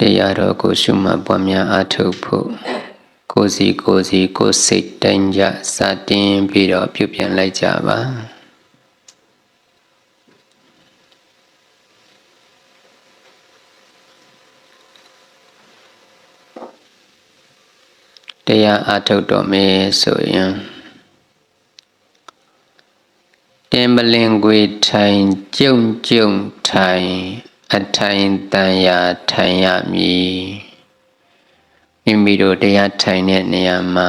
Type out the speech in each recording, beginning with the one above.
တရားတော်ကိုရှုမှတ်ပွားများအားထုတ်ဖို့ကိုယ်စီကိုယ်စီကိုယ်စိတ်တိုင်းကြစတင်ပြီးတော့ပြုပြန်လိုက်ကြပါတရားအားထုတ်တော်မယ်ဆိုရင်တင်ပလင်ကွေထိုင်ကြုံကြုံထိုင် အထိုင်တန်ရာထိုင်ရမည်မိမိတို့တရားထိုင်တဲ့နေရာမှာ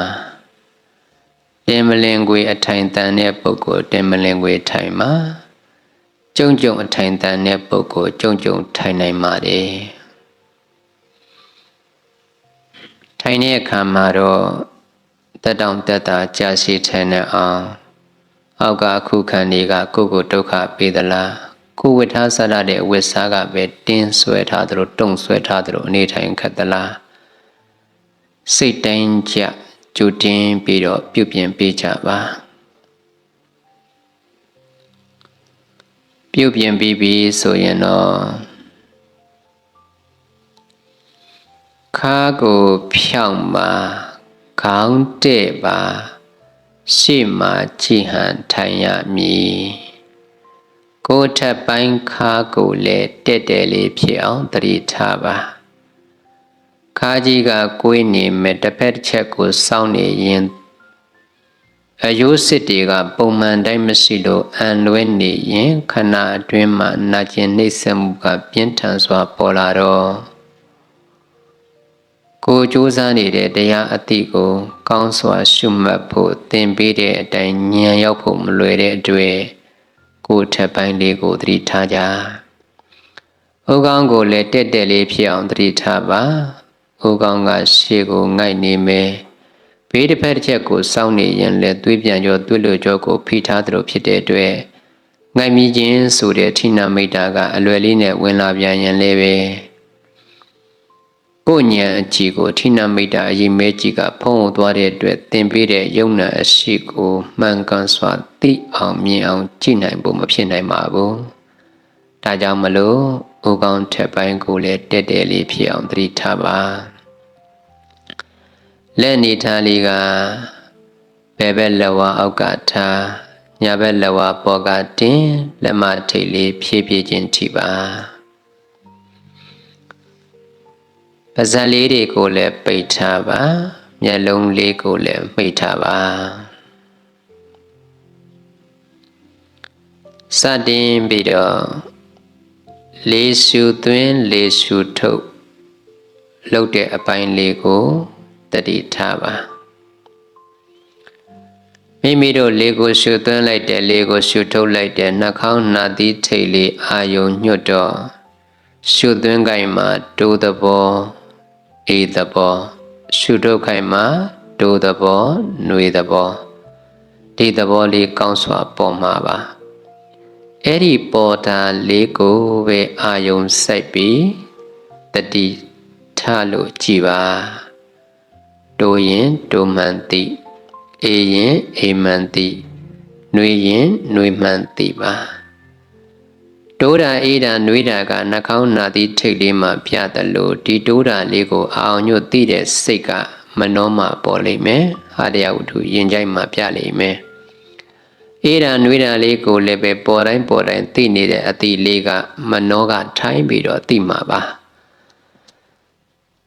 တင်မလင်ကွေအထိုင်တန်တဲ့ပုဂ္ဂိုလ်တင်မလင်ကွေထိုင်မှာကြုံကြုံအထိုင်တန်တဲ့ပုဂ္ဂိုလ်ကြုံကြုံထိုင်နိုင်ပါတယ်ထိုင်တဲ့အခါမှာတော့တက်တောင့်တက်တာကြာရှည်ထိုင်နေအောင်အောက်ကအခုခံတွေကကိုယ့်ကိုဒုက္ခပေးသလား ကိုဝတ်ထားဆရတဲ့အဝတ်စားကပဲတင်းဆွဲထားသလိုတုံဆွဲထားသလိုအနေထိုင်ခတ်သလားစိတ်တိုင်းကြကြိုတင်ပြီးတော့ပြုပြင်ပေးကြပါပြုပြင်ပြီးပြီဆိုရင်တော့ခါကိုဖြောင်းပါခေါင်းတဲ့ပါရှေ့မှာကြည်ဟန်ထိုင်ရမည် ကိုယ်ထပ်ပိုင်းခါကိုလည်းတက်တယ်လေးဖြစ်အောင်တတိထားပါခါကြီးကကိုယ်နေမဲ့တစ်ဖက်တစ်ချက်ကိုစောင့်နေရင်အယိုးစစ်တွေကပုံမှန်တိုင်းမရှိလို့အံလွဲနေရင်ခဏအတွင်းမှာနာကျင်နှိမ့်ဆက်မှုကပြင်းထန်စွာပေါ်လာတော့ကိုကြိုးစားနေတဲ့တရားအသည့်ကို ကောင်းစွာရှုမှတ်ဖို့သင်ပေးတဲ့အတိုင်းဉာဏ်ရောက်ဖို့မလွယ်တဲ့အတွ က်ကိုထက်ပိုင်းလေးကိုသတိထားကြ။ဥကောင်းကိုလည်းတက်တက်လေးဖြစ်အောင်သတိထားပါ။ဥကောင်းကရှေ့ကိုငိုက်နေမယ်။ဘေးတစ်ဖက်တစ်ချက်ကိုစောင့်နေရင်လည်းသွေးပြန်ကြောသွေးလွကြောကိုဖိထားသလိုဖြစ်တဲ့အတွက်ငိုက်မိခြင်းဆိုတဲ့ဌိနမိတ်တာကအလွယ်လေးနဲ့ဝင်လာပြန်ရင်လည်းပဲ။ ကိုညံအကြည့်ကိုဌိနမိတ်တာအရင်မဲကြည့်ကဖုံးသွားတဲ့အတွက်သင်ပေးတဲ့ယုံနာအရှိကိုမှန်ကန်စွာသိအောင်မြင်အောင်ကြည့်နိုင်ဖို့မဖြစ်နိုင်ပါဘူး။ဒါကြောင့်မလို့ဥကောင်းထက်ပိုင်းကိုလည်းတက်တယ်လေးဖြစ်အောင်သတိထားပါ။လက်နေထားလေးကဘယ်ဘက်လက်ဝါအောက်ကထားညာဘက်လက်ဝါပေါ်ကတင်လက်မထိတ်လေးဖြည့်ဖြည့်ချင်းထိပါ။ ပါဇက်လေးတွေကိုလည်းပိတ်ထားပါမျက်လုံးလေးကိုလည်းပိတ်ထားပါစတင်ပြီးတော့လေးရှူသွင်းလေးရှူထုတ်လှုပ်တဲ့အပိုင်းလေးကိုတတိထားပါမိမိတို့လေးကိုရှူသွင်းလိုက်တယ်လေးကိုရှူထုတ်လိုက်တယ်နှာခေါင်းနာသီးထိတ်လေးအာယုံညွတ်တော့ရှုသွင်းကြိုင်မှာဒိုးသဘော အေးသဘောရှုဒုက္ခိုင်မှာဒိုးသဘောနှွေသဘောဒီသဘောလေးကောင်းစွာပေါ်မှာပါအဲ့ဒီပေါ်တာလေးကိုပဲအာယုံစိုက်ပြီးတတိထလို့ကြည်ပါဒိုးရင်ဒိုးမှန်တိအေးရင်အေးမှန်တိနှွေရင်နှွေမှန်တိပါ တိုးတာအေးတာနှွေးတာကနှာခေါင်းနာသည့်ထိတ်လေးမှပြတယ်လို့ဒီတိုးတာလေးကိုအောင်ညွတ်သိတဲ့စိတ်ကမနှောမှပေါ်လိမ့်မယ်ဟာတရားဝတ္ထုရင်ကြိုက်မှပြလိမ့်မယ်အေးတာနှွေးတာလေးကိုလည်းပဲပေါ်တိုင်းပေါ်တိုင်းသိနေတဲ့အသည့်လေးကမနှောကထိုင်းပြီးတော့သိမှာပါ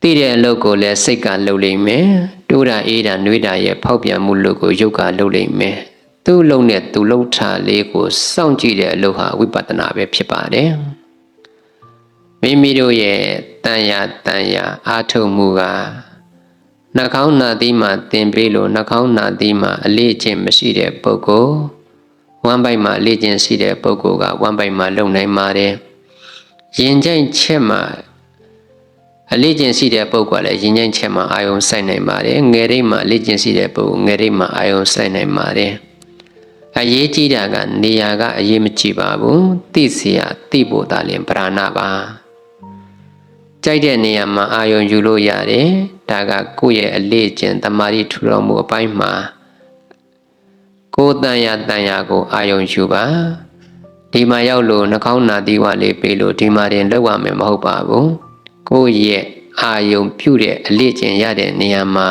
သိတဲ့အလုပ်ကိုလည်းစိတ်ကလုပ်လိမ့်မယ်တိုးတာအေးတာနှွေးတာရဲ့ဖောက်ပြန်မှုလုပ်ကိုယုတ်ကလုပ်လိမ့်မယ် သူ့လုံးနဲ့သူ့လုံးထားလေးကိုစောင့်ကြည့်တဲ့အလုပ်ဟာဝိပဿနာပဲဖြစ်ပါတယ်မိမိတို့ရဲ့တန်ရာတန်ရာအာထုံမှုကနှာခေါင်းနာသီးမှာသင်ပေးလို့နှာခေါင်းနာသီးမှာအလေးချင်းမရှိတဲ့ပုဂ္ဂိုလ်ဝမ်းပိုက်မှာအလေးချင်းရှိတဲ့ပုဂ္ဂိုလ်ကဝမ်းပိုက်မှာလုံနိုင်ပါတယ်ရင်ကြိုက်ချက်မှာအလေးကျင့်ရှိတဲ့ပုဂ္ဂိုလ်ကလည်းရင်ကျိုက်ချက်မှာအာယုံစိုက်နိုင်ပါတယ်ငယ်ရိပ်မှာအလေးကျင့်ရှိတဲ့ပုဂ္ဂိုလ်ငယ်ရိပ်မှာအာယုံစိုက်နိုင်ပါတယ် အရေးကြီးတာကနေရာကအရေးမကြီးပါဘူးသိเสียသိဖို့သာလင်ပရဏပါကြိုက်တဲ့နေရာမှာအာယုံယူလို့ရတယ်ဒါကကိုယ့်ရဲ့အလေးကျင့်တမာရီထူတော်မူအပိုင်းမှာကိုယ်တန်ရာတန်ရာကိုအာယုံယူပါဒီမှာရောက်လို့နှာခေါင်းနာသီးဝလေးပေးလို့ဒီမှာတင်လောက်ရမယ်မဟုတ်ပါဘူး ကိုယ့်ရဲ့အာယုံပြုတဲ့အလေးကျင့်ရတဲ့နေရာမှာ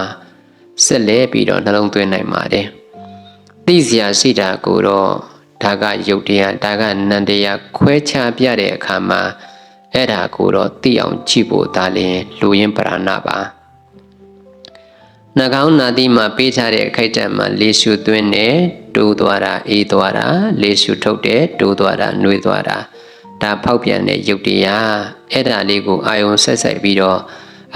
ဆက်လက်ပြီးတော့နှလုံးသွင်းနိုင်ပါတယ် သိစရာရှိတာကိုတော့ဒါကယုတ်တရားဒါကနန္တရားခွဲခြားပြတဲ့အခါမှာအဲ့ဒါကိုတော့သိအောင်ကြည့်ဖို့ဒါလင်လူရင်းပရဏပါနှကောင်းနာတိမှာပေးထားတဲ့အခိုက်အတန့်မှာလေရှုသွင်းတယ်တိုးသွားတာအေးသွားတာလေရှုထုတ်တယ်တိုးသွားတာနှွေးသွားတာဒါဖောက်ပြန်တဲ့ယုတ်တရားအဲ့ဒါလေးကိုအာယုံဆက်ဆက်ပြီးတော့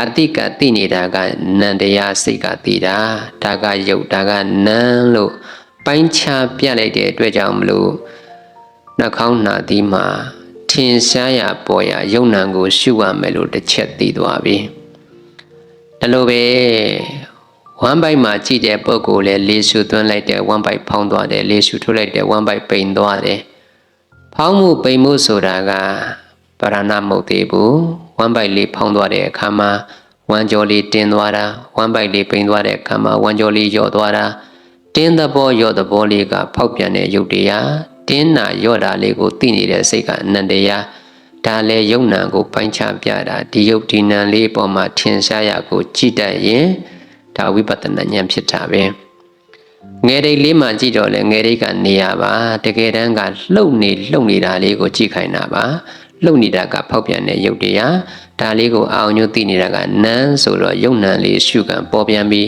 အတိကသိနေတာကနန္တရားစိတ်ကသိတာဒါကယုတ်ဒါကနန်းလို့ ပိုင်းခြားပြလိုက်တဲ့အတွက်ကြောင့်မလို့နှကောင်းနာတိမှာထင်ရှားရပေါ်ရယုံနံကိုရှုရမယ်လို့တစ်ချက်သိသွားပြီဒါလိုပဲဝမ်ဘိုက်မှာကြည့်တဲ့ပုံကိုလည်းလေရှုသွင်းလိုက်တဲ့ဝမ်ဘိုက်ဖောင်းသွားတယ်လေရှုထုတ်လိုက်တဲ့ဝမ်ဘိုက်ပိန်သွားတယ်ဖောင်းမှုပိန်မှုဆိုတာကပရဏမဟုတ်သေးဘူးဝမ်ဘိုက်လေးဖောင်းသွားတဲ့အခါမှာဝမ်ကြော်လေးတင်းသွားတာဝမ်ဘိုက်လေးပိန်သွားတဲ့အခါမှာဝမ်ကြော်လေးယော့သွားတာ တင်းသဘောယော့သဘောလေးကဖောက်ပြန်တဲ့ယုတ်တရားတင်းနာယော့တာလေးကိုသိနေတဲ့စိတ်ကအနန္တရားဒါလည်းယုံနံကိုပိုင်းခြားပြတာဒီယုတ်ဒီနံလေးပေါ်မှာထင်ရှားရကိုကြည့်တတ်ရင်ဒါဝိပဿနာဉာဏ်ဖြစ်တာပဲငယ်တိတ်လေးမှကြည့်တော့လေငယ်တိတ်ကနေရပါတကယ်တမ်းကလှုပ်နေလှုပ်နေတာလေးကိုကြည့်ခိုင်းတာပါလှုပ်နေတာကဖောက်ပြန်တဲ့ယုတ်တရားဒါလေးကိုအာရုံညွှတ်သိနေတာကနန်းဆိုတော့ယုတ်နံလေးရှုကံပေါ်ပြန်ပြီး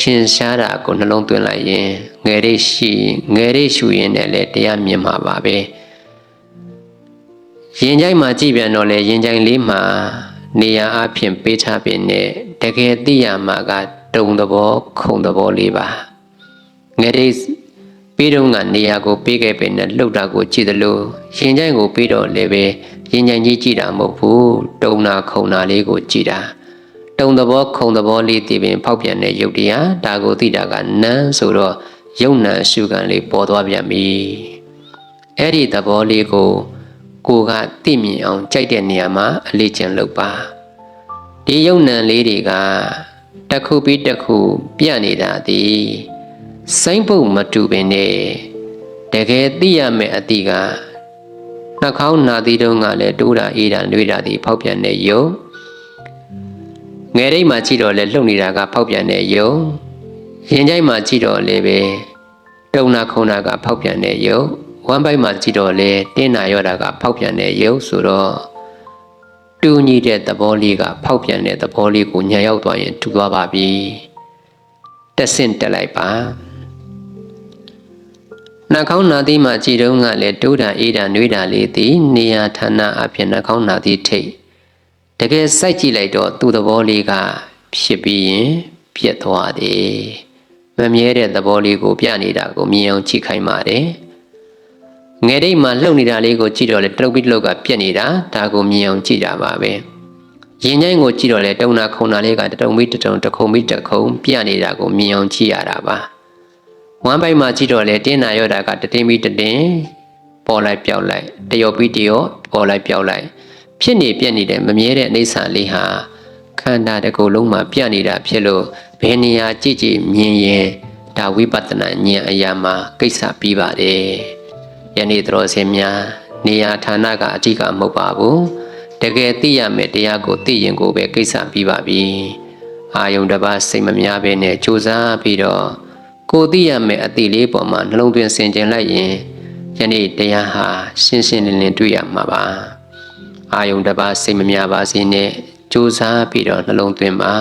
ထင်ရှားတာကိုနှလုံးသွင်းလိုက်ရင်ငယ်ရိတ်ရှိငယ်ရိတ်ရှုရင်လည်းတရားမြင်မှာပါပဲရင်ကြိုက်မှာကြည့်ပြန်တော့လေရင်ကြိုက်လေးမှာနေရာအဖြစ်ပေးထားပင်နဲ့တကယ်သိရမှာကတုံသဘောခုံသဘောလေးပါငယ်ရိတ်ပြီးတော့ကနေရာကိုပေးခဲ့ပင်နဲ့လှုပ်တာကိုကြည့်သလိုရင်ကြိုက်ကိုပြီးတော့လည်းပဲရင်ကြိုက်ကြီးကြည့်တာမဟုတ်ဘူးတုံနာခုံနာလေးကိုကြည့်တာ တုံသဘောခုံသဘောလေးတည်ပင်ဖောက်ပြန်တဲ့ယုတ်တရားဒါကိုသိတာကနန်းဆိုတော့ယုံနံရှုခံလေးပေါ်သွားပြန်ပြီအဲ့ဒီသဘောလေးကိုကိုကသိမြင်အောင်ကြိုက်တဲ့နေရာမှာအလေးကျင့်လုပ်ပါဒီယုံနံလေးတွေကတစ်ခုပြီးတစ်ခုပြနေတာသည်စိမ့်ပုတ်မတူပင်နဲ့တကယ်သိရမယ့်အတိကနှာခေါင်းနာသီးတုံးကလည်းတိုးတာအေးတာနှွေးတာဒီဖောက်ပြန်တဲ့ယုံ ငယ်ရိတ်မှာကြည့်တော့လေလှုပ်နေတာကဖောက်ပြန်တဲ့ယုံရင်ကြိုက်မှာကြည့်တော့လေပဲတုံနာခုံနာကဖောက်ပြန်တဲ့ယုံဝမ်းပိုက်မှာကြည့်တော့လေတင်းနာရောတာကဖောက်ပြန်တဲ့ယုံဆိုတော့တူညီတဲ့သဘောလေးကဖောက်ပြန်တဲ့သဘောလေးကိုညာရောက်သွားရင်ထူသွားပါပြီတက်ဆင့်တက်လိုက်ပါနှာခေါင်းနာသီးမှာကြည်တုံးကလည်းတိုးတာအေးတာနှွေးတာလေးသည်နေရာဌာနအဖြစ်နှာခေါင်းနာသီးထိတ် တကယ်စိုက်ကြည့်လိုက်တော့သူ့သဘောလေးကဖြစ်ပြီးရင်ပြက်သွားတယ်မမြဲတဲ့သဘောလေးကို ပြနေတာကိုမြင်အောင်ကြည့်ခိုင်းပါတယ်ငယ်တိတ်မှာလှုပ်နေတာလေးကိုကြည့်တော့လေတရုပ်ပြီးတလုတ်ကပြက်နေတာဒါကိုမြင်အောင်ကြည့်တာပါပဲရင်ချိုင်းကိုကြည့်တော့လေတုံနာခုံနာလေးကတတုံပြီးတတုံတခုံပြီးတခုံပြနေတာကိုမြင်အောင်ကြည့်ရတာပါဝမ်းပိုက်မှာကြည့်တော့လေတင်းနာရောတာကတတင်းပြီးတတင်းပေါ်လိုက်ပြောက်လိုက်တရောပြီးတရောပေါ်လိုက်ပြောက်လိုက် ဖြစ်နေပြက်နေတဲ့မမြဲတဲ့အိဋ္ဌာလေးဟာခန္ဓာတစ်ခုလုံးမှာပြနေတာဖြစ်လို့ဘယ်နေရာကြည့်ကြည့်မြင်ရင်ဒါဝိပဿနာဉာဏ်အရာမှာကိစ္စပြီးပါတယ်ယနေ့တော်စင်များနေရာဌာနကအဓိကမဟုတ်ပါဘူးတကယ်သိရမယ်တရားကိုသိရင်ကိုပဲကိစ္စပြီးပါပြီအာယုံတစ်ပါးစိတ်မများဘဲနဲ့ကြိုးစားပြီးတော့ကိုသိရမယ်အတိလေးပေါ်မှာနှလုံးသွင်းဆင်ခြင်လိုက်ရင်ယနေ့တရားဟာရှင်းရှင်းလင်းလင်းတွေ့ရမှာပါ အာယုံတစ်ပါးစိတ်မများပါစေနဲ့ကြိုးစားပြီးတော့နှလုံးသွင်းပါ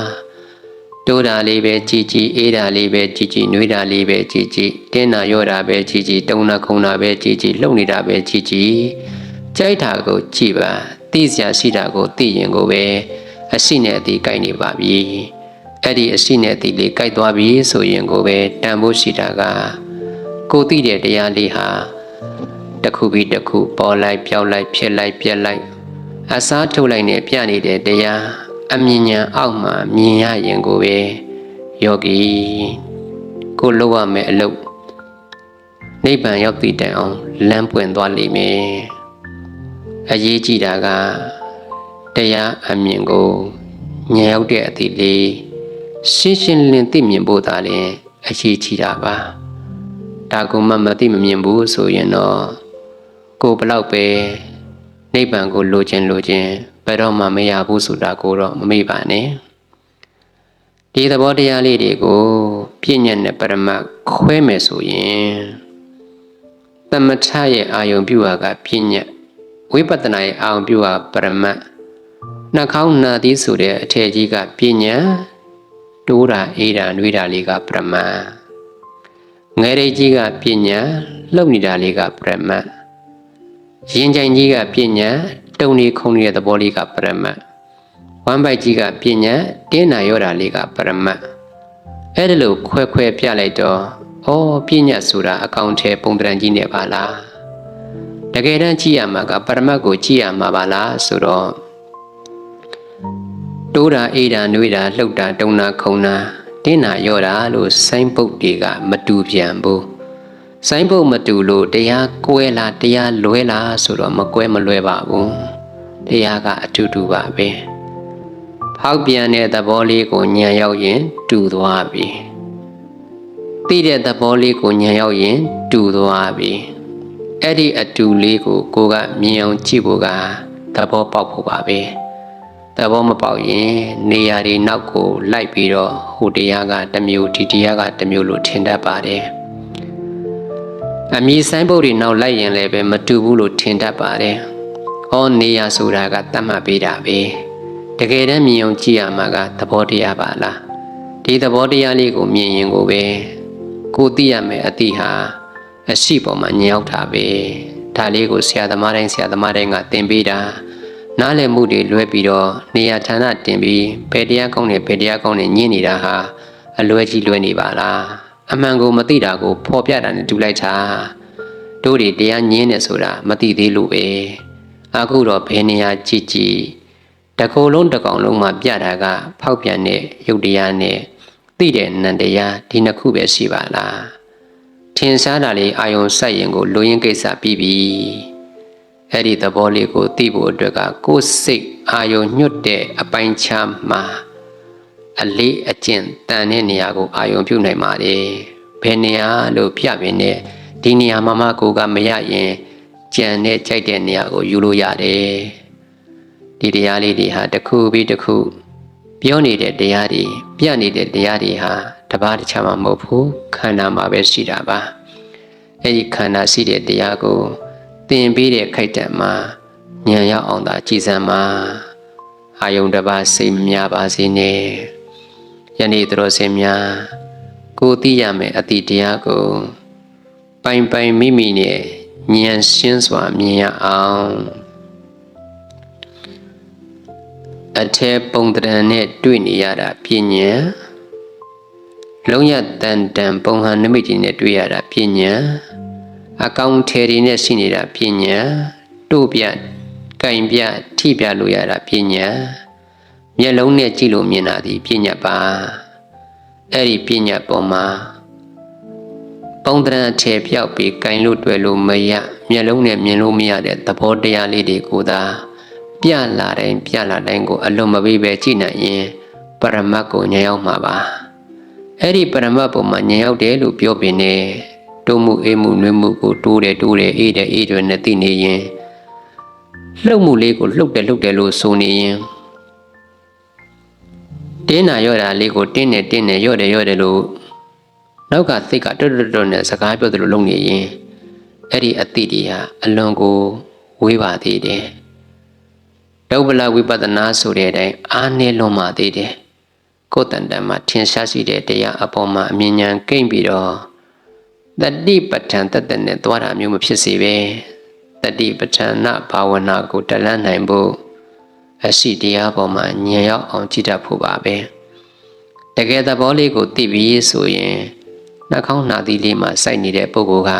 တိုးတာလေးပဲကြည်ကြည်အေးတာလေးပဲကြည်ကြည်နှွေးတာလေးပဲကြည်ကြည်တင်းတာရော့တာပဲကြည်ကြည်တုံတာခုံတာပဲကြည်ကြည်လှုပ်နေတာပဲကြည်ကြည်ကြိုက်တာကိုကြည်ပါသိစရာရှိတာကိုသိရင်ကိုပဲအရှိနဲ့အတိကြိုက်နေပါပြီအဲ့ဒီအရှိနဲ့အတိလေးကြိုက်သွားပြီဆိုရင်ကိုပဲတန်ဖို့ရှိတာကကိုသိတဲ့တရားလေးဟာတစ်ခုပြီးတစ်ခုပေါ်လိုက်ပြောက်လိုက်ဖြစ်လိုက်ပြက်လိုက် အစားထုတ်လိုက်နဲ့ပြနေတဲ့တရားအမြင်ညာအောက်မှာမြင်ရရင်ကိုပဲယောဂီကိုလုပ်ရမယ့်အလုပ်နိဗ္ဗာန်ရောက်တည်တိုင်အောင်လမ်းပွင့်သွားလိမ့်မယ်အရေးကြီးတာကတရားအမြင်ကိုဉာဏ်ရောက်တဲ့အသည့်လေးရှင်းရှင်းလင်းသိမြင်ဖို့သာလျှင်အရေးကြီးတာပါဒါကမှမသိမမြင်ဘူးဆိုရင်တော့ကိုဘလောက်ပဲ နိဗ္ဗာန်ကိုလိုချင်လိုချင်ဘယ်တော့မှမရဘူးဆိုတာကိုတော့မမေ့ပါနဲ့ဒီသဘောတရားလေးတွေကိုပြည့်ညတ်နဲ့ပရမတ်ခွဲမယ်ဆိုရင်သမထရဲ့အာယုံပြုတာကပြည့်ညတ်ဝိပဿနာရဲ့အာယုံပြုတာပရမတ်နှာခေါင်းနာသီးဆိုတဲ့အထည်ကြီးကပြည့်ညတ်တိုးတာအေးတာနှွေးတာလေးကပရမတ်ငယ်ရိတ်ကြီးကပြည့်ညတ်လှုပ်နေတာလေးကပရမတ် ရင်ကြိုင်ကြီးကပြည့်ညတ်တုံနေခုံနေတဲ့သဘောလေးကပရမတ်ဝမ်းပိုက်ကြီးကပြည့်ညတ်တင်းနာရောတာလေးကပရမတ်အဲ့ဒါလို့ခွဲခွဲပြလိုက်တော့ဩပြည့်ညတ်ဆိုတာအကောင့်ထဲပုံတရံကြီးနေပါလားတကယ်တမ်းကြည့်ရမှာကပရမတ်ကိုကြည့်ရမှာပါလားဆိုတော့တိုးတာအေးတာနှွေးတာလှုပ်တာတုံတာခုံတာတင်းနာရောတာလို့ဆိုင်းပုတ်တွေကမတူပြန်ဘူး ဆိုင်းပုတ်မတူလို့တရားကွဲလားတရားလွဲလားဆိုတော့မကွဲမလွဲပါဘူးတရားကအတူတူပါပဲဖောက်ပြန်တဲ့သဘောလေးကိုညံရောက်ရင် တူသွားပြီသိတဲ့သဘောလေးကိုညံရောက်ရင် တူသွားပြီအဲ့ဒီအတူလေးကိုကိုကမြင်အောင်ကြည့်ဖို့ကသဘောပေါက်ဖို့ပါပဲသဘောမပေါက်ရင်နေရာတွေနောက်ကိုလိုက်ပြီးတော့ဟိုတရားကတစ်မျိုးဒီတရားကတစ်မျိုးလို့ထင်တတ်ပါတယ် အမည်ဆိုင်ပုတ်တွေနောက်လိုက်ရင်လည်းပဲမတူဘူးလို့ထင်တတ်ပါတယ်။အော်နေရဆိုတာကတတ်မှတ်ပေးတာပဲ။တကယ်တမ်းမြင်အောင်ကြည့်ရမှာကသဘောတရားပါလား။ဒီသဘောတရားလေးကိုမြင်ရင်ကိုပဲကိုသိရမယ်အတိဟာအရှိပေါ်မှာညင်ရောက်တာပဲ။ဒါလေးကိုဆရာသမားတိုင်းဆရာသမားတိုင်းကသင်ပေးတာ။နားလည်မှုတွေလွဲပြီးတော့နေရာဌာနတင်ပြီးဘယ်တရားကောင်းတယ်ဘယ်တရားကောင်းတယ်ညင်နေတာဟာအလွဲကြီးလွဲနေပါလား။ အမှန်ကိုမသိတာကိုဖော်ပြတာနဲ့တူလိုက်တာတို့တွေတရားညင်းနေဆိုတာမသိသေးလို့ပဲအခုတော့ဘယ်နေရာကြည့်ကြည့်တကုံလုံးတကောင်လုံးမှာပြတာက ဖောက်ပြန်တဲ့ရုပ်တရားနဲ့သိတဲ့နံတရားဒီနှစ်ခုပဲရှိပါလားထင်ရှားတာလေးအာယုံစိုက်ရင်ကိုလူရင်းကိစ္စပြီးပြီအဲ့ဒီသဘောလေးကိုသိဖို့အတွက်ကကိုယ်စိတ်အာယုံညွတ်တဲ့အပိုင်းခြားမှာ အလေးအကျင့်တန်တဲ့နေရာကိုအာယုံပြုနိုင်ပါလေဘယ်နေရာလို့ပြပင်နဲ့ဒီနေရာမှာမှကိုကမရရင်ကြံတဲ့ကြိုက်တဲ့နေရာကိုယူလို့ရတယ်ဒီတရားလေးတွေဟာတစ်ခုပြီးတစ်ခုပြောနေတဲ့တရားတွေပြနေတဲ့တရားတွေဟာတပါးတခြားမှမဟုတ်ဘူးခန္ဓာမှာပဲရှိတာပါအဲ့ဒီခန္ဓာရှိတဲ့တရားကိုသင်ပေးတဲ့ခိုက်တံမှာဉာဏ်ရောက်အောင်သာကြည်စမ်းပါအာယုံတစ်ပါးစိတ်မများပါစေနဲ့ ယနေ့တော်စင်များကိုသိရမယ်အတိတရားကို ပိုင်ပိုင်မိမိနဲ့ဉာဏ်ရှင်းစွာမြင်ရအောင်အထဲပုံတရံနဲ့တွေ့နေရတာပြဉ္ညာလုံးရတန်တန်ပုံဟန်နမိတ်တွေနဲ့တွေ့ရတာပြဉ္ညာအကောင်ထေတွေနဲ့ရှိနေတာပြဉ္ညာတို့ပြကင်ပြထိပြလို့ရတာပြဉ္ညာ မျက်လုံးနဲ့ကြည့်လို့မြင်တာဒီပြဉ္ညာပါအဲ့ဒီပြဉ္ညာပေါ်မှာပုံတရံအခြေပြောက်ပြီးကင်လို့တွေ့လို့မရမျက်လုံးနဲ့မြင်လို့မရတဲ့သဘောတရားလေးတွေကိုသာပြလာတိုင်းပြလာတိုင်းကိုအလွန်မပေးပဲကြည့်နိုင်ရင်ပရမတ်ကိုညံရောက်မှာပါအဲ့ဒီပရမတ်ပုံမှာညံရောက်တယ်လို့ပြောပင်နေတိုးမှုအေးမှုနှွေးမှုကိုတိုးတယ်တိုးတယ်အေးတယ်အေးတယ်နဲ့သိနေရင်လှုပ်မှုလေးကိုလှုပ်တယ်လှုပ်တယ်လို့ဆိုနေရင် တင်းနာရော့တာလေးကိုတင်းတယ်တင်းတယ်ရော့တယ်ရော့တယ်လို့နောက်ကစိတ်ကတွတ်တွတ်တွတ်နဲ့စကားပြောသလိုလုပ်နေရင်အဲ့ဒီအတိတွေဟာအလွန်ကိုဝေးပါသေးတယ်ဒုဗ္ဗလဝိပဿနာဆိုတဲ့အတိုင်းအားနည်းလွန်ပါသေးတယ်ကိုယ်တန်တန်မှာထင်ရှားရှိတဲ့တရားအပေါ်မှာအမြင်ဉာဏ်ကိမ့်ပြီးတော့တတိပဋ္ဌာန်တသက်နဲ့သွားတာမျိုးမဖြစ်စေပဲတတိပဋ္ဌာနဘာဝနာကိုတလန်းနိုင်ဖို့ အရှိတရားပေါ်မှာဉာဏ်ရောက်အောင်ကြည့်တတ်ဖို့ပါပဲတကယ်သဘောလေးကိုသိပြီးဆိုရင်နှာခေါင်းနှာသီးလေးမှာစိုက်နေတဲ့ပုဂ္ဂိုလ်က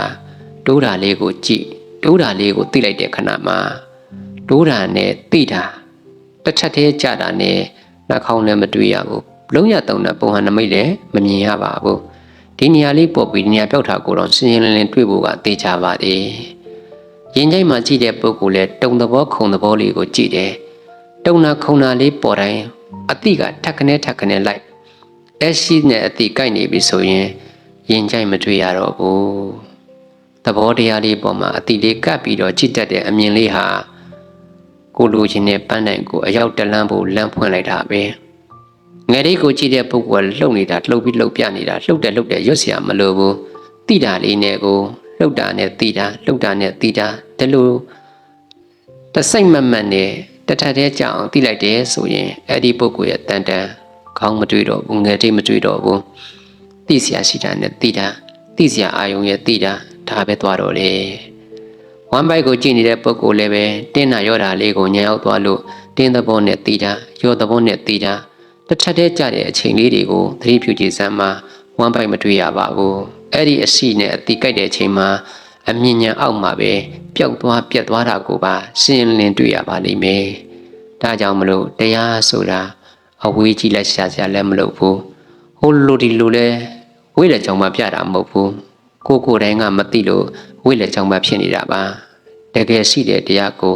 တိုးတာလေးကိုကြည့်တိုးတာလေးကိုသိလိုက်တဲ့ခဏမှာတိုးတာနဲ့သိတာတစ်ချက်တည်းကြတာနဲ့နှာခေါင်းလည်းမတွေ့ရဘူးလုံးရတုံတဲ့ပုံဟန်နမိတ်လည်းမမြင်ရပါဘူးဒီနေရာလေးပေါ်ပြီးနေရာပြောက်တာကိုတော့စင်ရင်လင်းလင်းတွေ့ဖို့ကသိချပါသေးရင်ချိုက်မှာကြည့်တဲ့ပုဂ္ဂိုလ်လည်းတုံသဘောခုံသဘောလေးကိုကြည့်တယ် တုံနာခုံနာလေးပေါ်တိုင်းအတိကထက်ခနဲထက်ခနဲလိုက်အရှိနဲ့အတိကိုက်နေပြီဆိုရင်ရင်ကြိုက်မတွေ့ရတော့ဘူးသဘောတရားလေးပေါ်မှာအတိလေးကပ်ပြီးတော့ကြည့်တတ်တဲ့အမြင်လေးဟာ ကိုလိုချင်တဲ့ပန်းတိုင်ကိုအရောက်တလန်းဖို့လမ်းဖွင့်လိုက်တာပဲငယ်လေးကိုကြည့်တဲ့ပုဂ္ဂိုလ်ကလှုပ်နေတာလှုပ်ပြီးလှုပ်ပြနေတာလှုပ်တယ်လှုပ်တယ်ရွတ်เสียမလို့ဘူးတိတာလေးနဲ့ကိုလှုပ်တာနဲ့တိတာလှုပ်တာနဲ့တိတာဒါလို့တစိတ်မမတ်နဲ့ တထတဲ့ကြောင့်သိလိုက်တယ်ဆိုရင်အဲ့ဒီပုဂ္ဂိုလ်ရဲ့တန်တန်ခေါင်းမတွေ့တော့ဘူးငယ်တိမတွေ့တော့ဘူးသိစရာရှိတာနဲ့သိတာသိစရာအာယုံရဲ့သိတာဒါပဲသွားတော့လေဝမ်ဘိုက်ကိုကြည့်နေတဲ့ပုဂ္ဂိုလ်လည်းပဲတင်းနာရော့တာလေးကိုညံရောက်သွားလို့တင်းသဘောနဲ့သိတာရော့သဘောနဲ့သိတာတထတဲ့ကြတဲ့အချိန်လေးတွေကိုသတိပြုကြည့်စမ်းမှာဝမ်ဘိုက်မတွေ့ရပါဘူးအဲ့ဒီအရှိနဲ့အတိကြိုက်တဲ့အချိန်မှာ အမြင့်ညာအောက်မှာပဲပျောက်သွားပြတ်သွားတာကိုပါရှင်းလင်းတွေ့ရပါလိမ့်မယ်ဒါကြောင့်မလို့တရားဆိုတာအဝေးကြီးလက်ရှာရှာလည်းမလုပ်ဘူးဟိုလိုဒီလိုလဲဝိလက်ကြောင့်မှပြတာမဟုတ်ဘူးကိုကိုယ်တိုင်ကမသိလို့ဝိလက်ကြောင့်မှဖြစ်နေတာပါတကယ်ရှိတဲ့တရားကို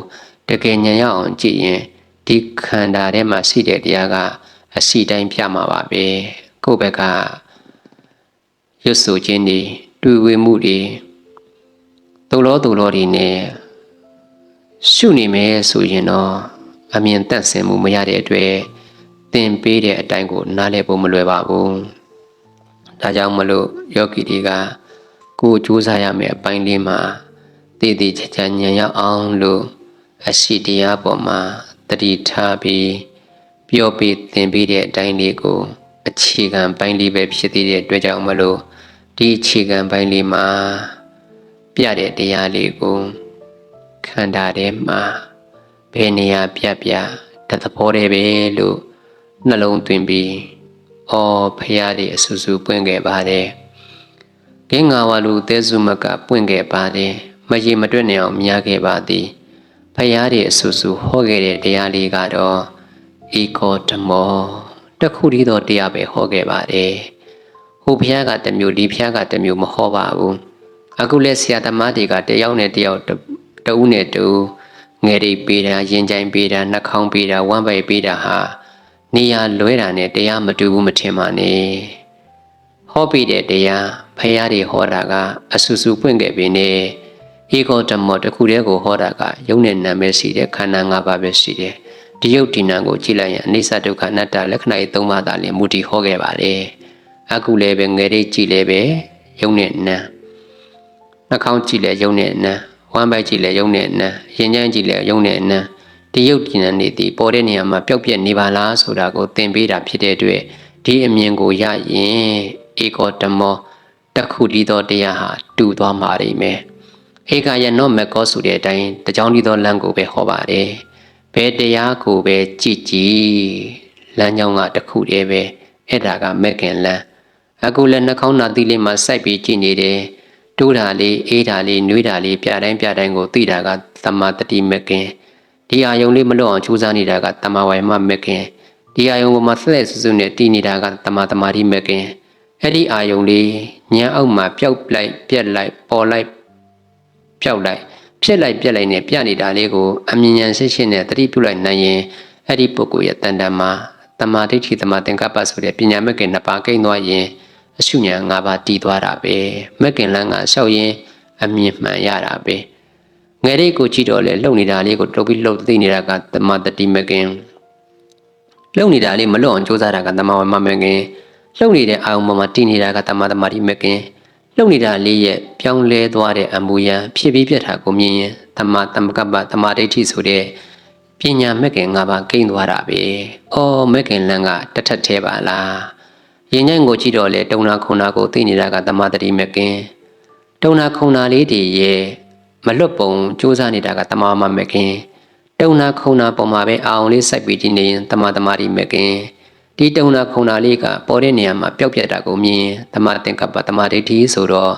တကယ်ဉာဏ်ရအောင်ကြည့်ရင်ဒီခန္ဓာထဲမှာရှိတဲ့တရားကအရှိတိုင်းပြမှာပါပဲကိုယ့်ဘက်ကရွတ်ဆိုခြင်းတွေတွေ့ဝေမှုတွေ တုံလောတုံလောတွေနဲ့ရှုနေမယ်ဆိုရင်တော့အမြင်တန့်စင်မှုမရတဲ့အတွက်သင်ပေးတဲ့အတိုင်းကို နားလည်ဖို့မလွယ်ပါဘူးဒါကြောင့်မလို့ယောဂီတွေကကိုယ်ကြိုးစားရမယ့်အပိုင်းလေးမှာတည်တည်ချာချာဉာဏ်ရောက်အောင်လို့အရှိတရားပေါ်မှာတတိထားပြီးပြောပြီးသင်ပေးတဲ့အတိုင်းလေးကိုအခြေခံပိုင်းလေးပဲဖြစ်သေးတဲ့အတွက်ကြောင့်မလို့ဒီအခြေခံပိုင်းလေးမှာ ပြတဲ့တရားလေးကိုခန္ဓာထဲမှာဘယ်နေရာပြပြတသဘောတည်းပဲလို့နှလုံးသွင်းပြီးအော်ဖရာတွေအဆူဆူပွင့်ခဲ့ပါတယ်ကင်းငါဝါလူသဲစုမကပွင့်ခဲ့ပါတယ်မရေမတွက်နိုင်အောင်မြားခဲ့ပါသည်ဖရာတွေအဆူဆူဟောခဲ့တဲ့တရားလေးကတော့ဧကောဓမောတခုတည်းသောတရားပဲဟောခဲ့ပါတယ်ဟိုဖရာကတစ်မျိုးဒီဖရာကတစ်မျိုးမဟောပါဘူး အခုလဲဆရာသမားတွေကတယောက်နဲ့တယောက်တဦးနဲ့တူငယ်ရိပ်ပေးတာရင်ကြိုင်ပေးတာနှာခေါင်းပေးတာဝမ်းပိုက်ပေးတာဟာနေရာလွဲတာနဲ့တရားမတူဘူးမထင်ပါနဲ့ဟောပြီးတဲ့တရားဖရာတွေဟောတာကအဆူဆူပွင့်ခဲ့ပြီနဲ့ဧကောဓမ္မတခုတည်းကိုဟောတာကယုံနဲ့နာမည်ရှိတဲ့ခန္ဓာ၅ပါးပဲရှိတယ်ဒီယုတ်ဒီနာကိုကြည့်လိုက်ရင်အနိစ္စဒုက္ခအနတ္တလက္ခဏာ၃ပါးသာလျှင်မူတည်ဟောခဲ့ပါတယ်အခုလည်းပဲငယ်လေးကြည့်လည်းပဲယုံနဲ့နာ နှာခေါင်းကြည့်လည်းယုံနဲ့နာဝမ်းပိုက်ကြည့်လည်းယုံနဲ့နာရင်ကြမ်းကြည့်လည်းယုံနဲ့နာဒီယုတ်ဒီနာနေသည်ပေါ်တဲ့နေရာမှာပျောက်ပြက်နေပါလားဆိုတာကိုသင်ပေးတာဖြစ်တဲ့အတွက်ဒီအမြင်ကိုရရင်ဧကောဓမ္မောတခုတည်းသောတရားဟာတူသွားမှာနေမယ်ဧကယနောမကောဆိုတဲ့အတိုင်းတကြောင်ဒီသောလမ်းကိုပဲဟောပါတယ်ဘယ်တရားကိုပဲကြည်ကြည်လမ်းကြောင်းကတခုတည်းပဲအဲ့ဒါကမက်ကင်လမ်းအခုလည်းနှာခေါင်းနာသီးလေးမှာစိုက်ပြီးကြည်နေတယ် တိုးတာလေးအေးတာလေးနှွေးတာလေးပြတိုင်းပြတိုင်းကိုသိတာကသမာတတိမက်ကင်ဒီအာယုံလေးမလွတ်အောင်ကြိုးစားနေတာကတမဝိုင်မမက်ကင်ဒီအာယုံပေါ်မှာဆက်လက်စွစွနဲ့တည်နေတာကတမတမာတိမက်ကင်အဲ့ဒီအာယုံလေးညံအောက်မှာပျောက်လိုက်ပြက်လိုက်ပေါ်လိုက်ပျောက်လိုက်ဖြစ်လိုက်ပြက်လိုက်နဲ့ပြနေတာလေးကိုအမြင်ဉာဏ်ရှိရှိနဲ့သတိပြုလိုက်နိုင်ရင်အဲ့ဒီပုဂ္ဂိုလ်ရဲ့တန်တန်မှာတမာဒိဋ္ဌိတမာသင်္ကပ္ပဆိုတဲ့ပညာမက်ကင်နှစ်ပါးကိန်းသွားရင် အရှုဉာဏ်၅ပါးတည်သွားတာပဲမက်ကင်လန်းကလျှောက်ရင် အမြင်မှန်ရတာပဲငယ်လေးကိုကြည့်တော့လေလှုပ်နေတာလေးကိုတုပ်ပြီးလှုပ်သိနေတာကတမာတတိမကင်လှုပ်နေတာလေးမလွတ်အောင်ကြိုးစားတာကတမာဝမမကင်လှုပ်နေတဲ့အာယုံပေါ်မှာတည်နေတာကတမာတမာတိမကင်လှုပ်နေတာလေးရဲ့ပြောင်းလဲသွားတဲ့အမူအရာဖြစ်ပြီးပြတ်တာကိုမြင်ရင်တမာတမကပ္ပတမာဒိဋ္ဌိဆိုတဲ့ပညာမက်ကင်၅ပါးကိန်းသွားတာပဲ။အော်မက်ကင်လန်းကတထက်သေးပါလား။ ရင်ညံ့ကိုကြည့်တော့လေတုံနာခုံနာကိုသိနေတာကတမာတတိမက်ကင်တုံနာခုံနာလေးတွေရဲ့မလွတ်ပုံစူးစမ်းနေတာကတမာမမခင်တုံနာခုံနာပုံမှာပဲအာအောင်လေးစိုက်ပြီးကြည့်နေရင်တမာတမာဒီမခင်ဒီတုံနာခုံနာလေးကပေါ်တဲ့နေရာမှာပျောက်ပြက်တာကိုမြင်တမာသင်္ကပ္ပတမာဒိဋ္ဌိဆိုတော့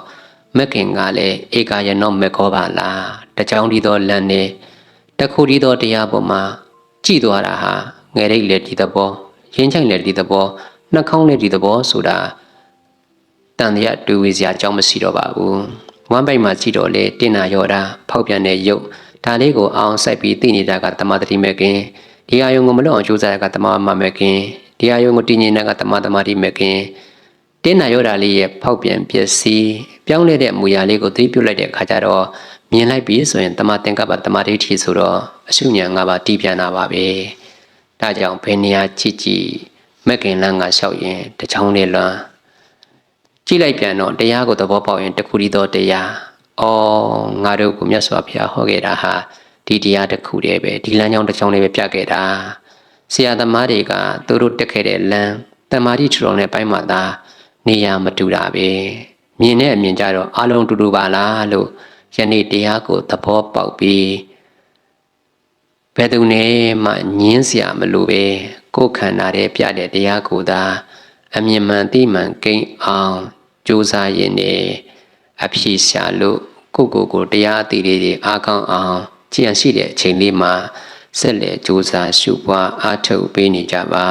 မခင်ကလည်းဧကယနောမခောပါလားတကြောင်ဒီတော့လန်နေတခုဒီတော့တရားပေါ်မှာကြည်သွားတာဟာငယ်ရိတ်လေဒီသဘောရင်းချိုင်လေဒီသဘော နှာခေါင်းလေဒီသဘောဆိုတာတန်ရတူဝေစရာအကြောင်းမရှိတော့ပါဘူးဝမ်းပိုက်မှာကြည့်တော့လေတင်နာရောတာဖောက်ပြန်တဲ့ရုပ်ဒါလေးကိုအောင်ဆိုင်ပြီးသိနေတာကတမတတိမဲ့ခင်ဒီအာယုံကိုမလွတ်အောင်ကြိုးစားရကတမမမဲ့ခင်ဒီအာယုံကိုတည်ငြိမ်တာကတမတမာတိမဲ့ခင်တင်းနာရောတာလေးရဲ့ဖောက်ပြန်ပျက်စီးပြောင်းလဲတဲ့အမူအရာလေးကိုသိပြုတ်လိုက်တဲ့အခါကျတော့မြင်လိုက်ပြီဆိုရင်တမသင်္ကပ္ပတမဒိဋ္ဌိဆိုတော့အရှုညာ၅ပါးတည်ပြန်တာပါပဲဒါကြောင့်ဘယ်နေရာကြည့်ကြည့် မက်ကင်လန်းကလျှောက်ရင်တချောင်းနဲ့လွမ်းကြည့်လိုက်ပြန်တော့တရားကိုသဘောပေါက်ရင်တခုတည်းသောတရားအော်ငါတို့ကိုမြတ်စွာဘုရားဟောခဲ့တာဟာဒီတရားတစ်ခုတည်းပဲဒီလမ်းကြောင်းတစ်ကြောင်းလေးပဲပြခဲ့တာဆရာသမားတွေကသူတို့တက်ခဲ့တဲ့လမ်းတမာတိထူတော်နဲ့ပိုင်းမှာသာနေရာမတူတာပဲမြင်တဲ့အမြင်ကြတော့အလုံးတူတူပါလားလို့ယနေ့တရားကိုသဘောပေါက်ပြီးဘယ်သူနဲ့မှညင်းစရာမလိုပဲ ကိုယ်ခန္ဓာရဲ့ပြတဲ့တရားကိုသာ အမြင်မှန်သိမှန်ကိန်းအောင်ကြိုးစားရင်နေအဖြေရှာလို့ကိုယ့်ကိုယ်ကိုတရားအသီးလေးတွေအားကောင်းအောင်ကြံရှိတဲ့အချိန်လေးမှာဆက်လက်ကြိုးစားရှုပွားအားထုတ်ပေးနေကြပါ